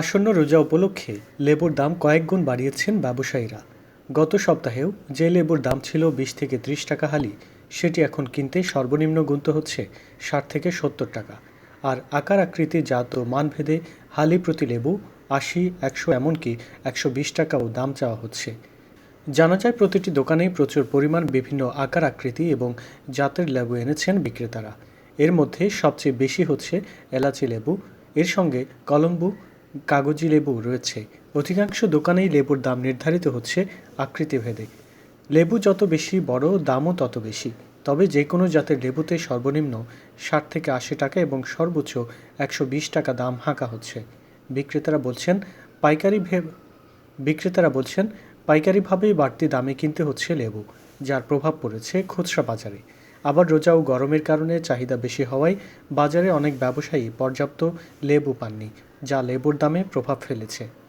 আসন্ন রোজা উপলক্ষে লেবুর দাম কয়েক গুণ বাড়িয়েছেন ব্যবসায়ীরা। গত সপ্তাহেও যে লেবুর দাম ছিল বিশ থেকে ত্রিশ টাকা হালি, সেটি এখন কিনতে সর্বনিম্ন গুনতে হচ্ছে ষাট থেকে সত্তর টাকা। আর আকার আকৃতি, জাত ও মানভেদে হালি প্রতি লেবু আশি, একশো এমনকি একশো বিশ টাকাও দাম চাওয়া হচ্ছে। জানা যায়, প্রতিটি দোকানেই প্রচুর পরিমাণ বিভিন্ন আকার আকৃতি এবং জাতের লেবু এনেছেন বিক্রেতারা। এর মধ্যে সবচেয়ে বেশি হচ্ছে এলাচি লেবু, এর সঙ্গে কলম্বু কাগজি লেবু রয়েছে। অধিকাংশ দোকানেই লেবুর দাম নির্ধারিত হচ্ছে আকৃতিভেদে। লেবু যত বেশি বড়, দামও তত বেশি। তবে যে কোনো জাতের লেবুতে সর্বনিম্ন ষাট থেকে আশি টাকা এবং সর্বোচ্চ একশো বিশ টাকা দাম হাঁকা হচ্ছে। বিক্রেতারা বলছেন, পাইকারি বিক্রেতারা বলছেন, পাইকারিভাবেই বাড়তি দামে কিনতে হচ্ছে লেবু, যার প্রভাব পড়েছে খুচরা বাজারে। আবার রোজা ও গরমের কারণে চাহিদা বেশি হওয়ায় বাজারে অনেক ব্যবসায়ী পর্যাপ্ত লেবু পাননি, যা লেবুর দামে প্রভাব ফেলেছে।